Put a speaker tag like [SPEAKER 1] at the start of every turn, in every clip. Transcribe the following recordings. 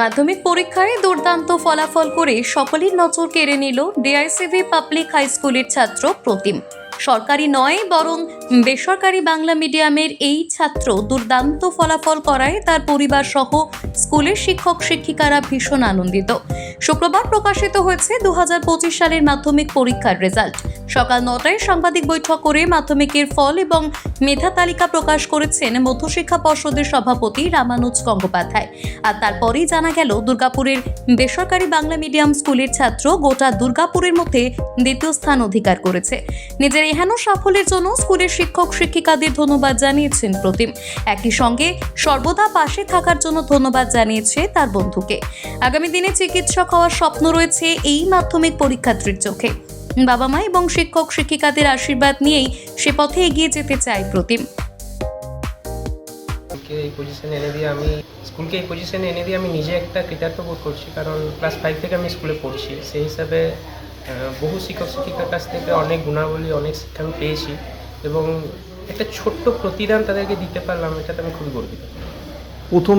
[SPEAKER 1] মাধ্যমিক পরীক্ষায় দুর্দান্ত ফলাফল করে সকলের নজর কেড়ে নিল ডিআইসিভি পাবলিক হাই স্কুলের ছাত্র প্রতিম। সরকারি নয়, বরং বেসরকারি বাংলা মিডিয়ামের এই ছাত্র দুর্দান্ত ফলাফল করায় তার পরিবার সহ স্কুলের শিক্ষক শিক্ষিকারা ভীষণ আনন্দিত। শুক্রবার প্রকাশিত হয়েছে দু সালের মাধ্যমিক পরীক্ষার রেজাল্ট। সকাল নটায় সাংবাদিক বৈঠক করে মাধ্যমিকের ফল এবং মেধা তালিকা প্রকাশ করেছেন মধ্যশিক্ষা পর্ষদের সভাপতি রামানুজ গঙ্গোপাধ্যায়। আর তারপরেই জানা গেল, দুর্গাপুরের বেসরকারি বাংলা মিডিয়াম স্কুলের ছাত্র গোটা দুর্গাপুরের মধ্যে দ্বিতীয় স্থান অধিকার করেছে। নিজের এহেন সাফল্যের জন্য স্কুলের শিক্ষক শিক্ষিকাদের ধন্যবাদ জানিয়েছেন প্রতিম। একই সঙ্গে সর্বদা পাশে থাকার জন্য ধন্যবাদ জানিয়েছে তার বন্ধুকে। আগামী দিনে চিকিৎসক হওয়ার স্বপ্ন রয়েছে এই মাধ্যমিক পরীক্ষার্থীর চোখে। বাবা মা এবং শিক্ষক শিক্ষিকাদের আশীর্বাদ নিয়েই সে পথে এগিয়ে যেতে চায় প্রতিম।
[SPEAKER 2] এই পজিশনে এনে দিয়ে আমি স্কুলকে এই পজিশনে এনে দিয়ে আমি নিজে একটা কৃতার্থ বোধ করছি, কারণ ক্লাস ফাইভ থেকে আমি স্কুলে পড়ছি। সেই হিসাবে বহু শিক্ষক শিক্ষিকার কাছ থেকে অনেক গুণাবলী, অনেক শিক্ষা আমি পেয়েছি। এবং একটা ছোট্ট প্রতিদান তাদেরকে দিতে পারলাম এটাতে আমি খুবই গর্বিত।
[SPEAKER 3] প্রথম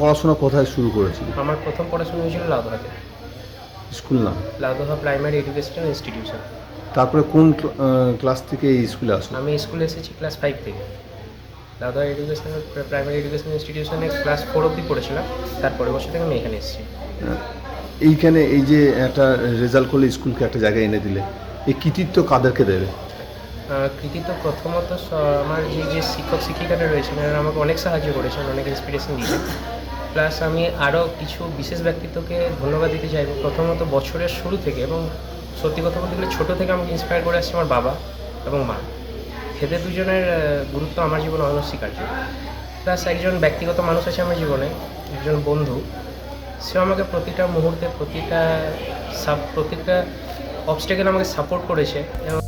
[SPEAKER 3] পড়াশোনা কোথায় শুরু করেছিলি?
[SPEAKER 2] আমার প্রথম পড়াশোনা হয়েছিল লাউদহাতে
[SPEAKER 3] স্কুল না?
[SPEAKER 2] Laudaha primary educational institution.
[SPEAKER 3] তারপরে কোন ক্লাস থেকে এই স্কুলে আসলো?
[SPEAKER 2] আমি স্কুলে এসেছি ক্লাস ফাইভ থেকে। লাউদহা এডুকেশনাল প্রাইমারি এডুকেশন ইনস্টিটিউশনে ক্লাস ফোর অবধি পড়েছিলাম। তারপরে বছর থেকে আমি এখানে এসেছি।
[SPEAKER 3] এইখানে এই যে একটা রেজাল্ট করলে স্কুলকে একটা জায়গায় এনে দিলে এই কৃতিত্ব কাদেরকে দেবে?
[SPEAKER 2] কৃতিত্ব প্রথমত আমার যে যে শিক্ষক শিক্ষিকারা রয়েছেন, এনারা আমাকে অনেক সাহায্য করেছেন, অনেক ইন্সপিরেশন দিয়েছেন। প্লাস আমি আরও কিছু বিশেষ ব্যক্তিত্বকে ধন্যবাদ দিতে চাইব। প্রথমত বছরের শুরু থেকে এবং সত্যি কথা বলতে গেলে ছোটো থেকে আমাকে ইন্সপায়ার করে আসছে আমার বাবা এবং মা। এদের দুজনের গুরুত্ব আমার জীবনে অনস্বীকার্য। প্লাস একজন ব্যক্তিগত মানুষ আছে আমার জীবনে, একজন বন্ধু। সে আমাকে প্রতিটা মুহূর্তে, প্রতিটা সাপ প্রতিটা অবস্টেকেল আমাকে সাপোর্ট করেছে। এবং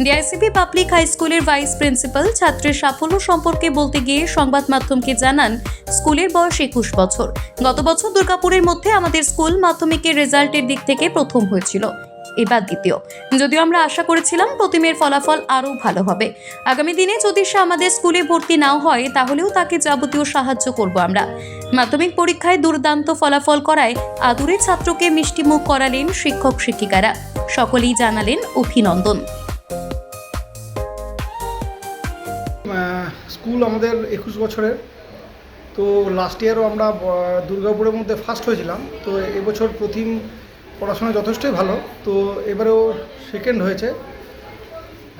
[SPEAKER 1] ডিআইসিপি পাবলিক হাই স্কুলের ভাইস প্রিন্সিপাল ছাত্রের সাফল্য সম্পর্কে বলতে গিয়ে সংবাদ মাধ্যমকে জানান, স্কুলের বয়স একুশ বছর। গত বছর দুর্গাপুরের মধ্যে আমাদের স্কুল মাধ্যমিকের রেজাল্টের দিক থেকে প্রথম হয়েছিল। এবার দ্বিতীয়। যদিও আমরা আশা করেছিলাম প্রতিমের ফলাফল আরও ভালো হবে। আগামী দিনে যদি সে আমাদের স্কুলে ভর্তি নাও হয়, তাহলেও তাকে যাবতীয় সাহায্য করব আমরা। মাধ্যমিক পরীক্ষায় দুর্দান্ত ফলাফল করায় আদুরে ছাত্রকে মিষ্টিমুখ করালেন শিক্ষক শিক্ষিকারা সকলেই জানালেন অভিনন্দন।
[SPEAKER 4] স্কুল আমাদের একুশ বছরের। তো লাস্ট ইয়ারও আমরা দুর্গাপুরের মধ্যে ফার্স্ট হয়েছিলাম। তো এবছর প্রথম পড়াশোনা যথেষ্টই ভালো। তো এবারেও সেকেন্ড হয়েছে।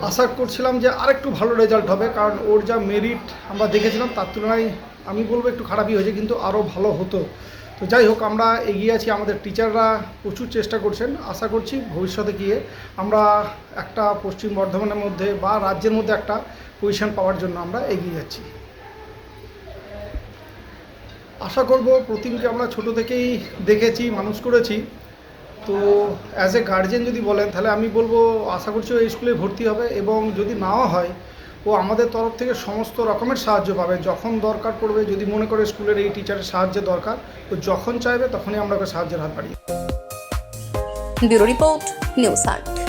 [SPEAKER 4] আশা করছিলাম যে আরেকটু ভালো রেজাল্ট হবে, কারণ ওর যা মেরিট আমরা দেখেছিলাম, তার তুলনায় আমি বলব একটু খারাপই হয়েছে, কিন্তু আরও ভালো হতো। তো যাই হোক, আমরা এগিয়ে আছি, আমাদের টিচাররা প্রচুর চেষ্টা করছেন। আশা করছি ভবিষ্যতে গিয়ে আমরা একটা পশ্চিম বর্ধমানের মধ্যে বা রাজ্যের মধ্যে একটা পজিশন পাওয়ার জন্য আমরা এগিয়ে যাচ্ছি। আশা করব প্রতিমকে আমরা ছোট থেকেই দেখেছি, মানুষ করেছি। তো অ্যাজ এ গার্জেন যদি বলেন, তাহলে আমি বলব আশা করছি ও এই স্কুলে ভর্তি হবে এবং যদি নাও হয়, ও আমাদের তরফ থেকে সমস্ত রকমের সাহায্য পাবে। যখন দরকার পড়বে, যদি মনে করে স্কুলের এই টিচারের সাহায্যের দরকার, ও যখন চাইবে তখনই আমরা ওকে সাহায্যের হাত বাড়িয়ে
[SPEAKER 1] ব্যুরো রিপোর্ট, নিউজ আট।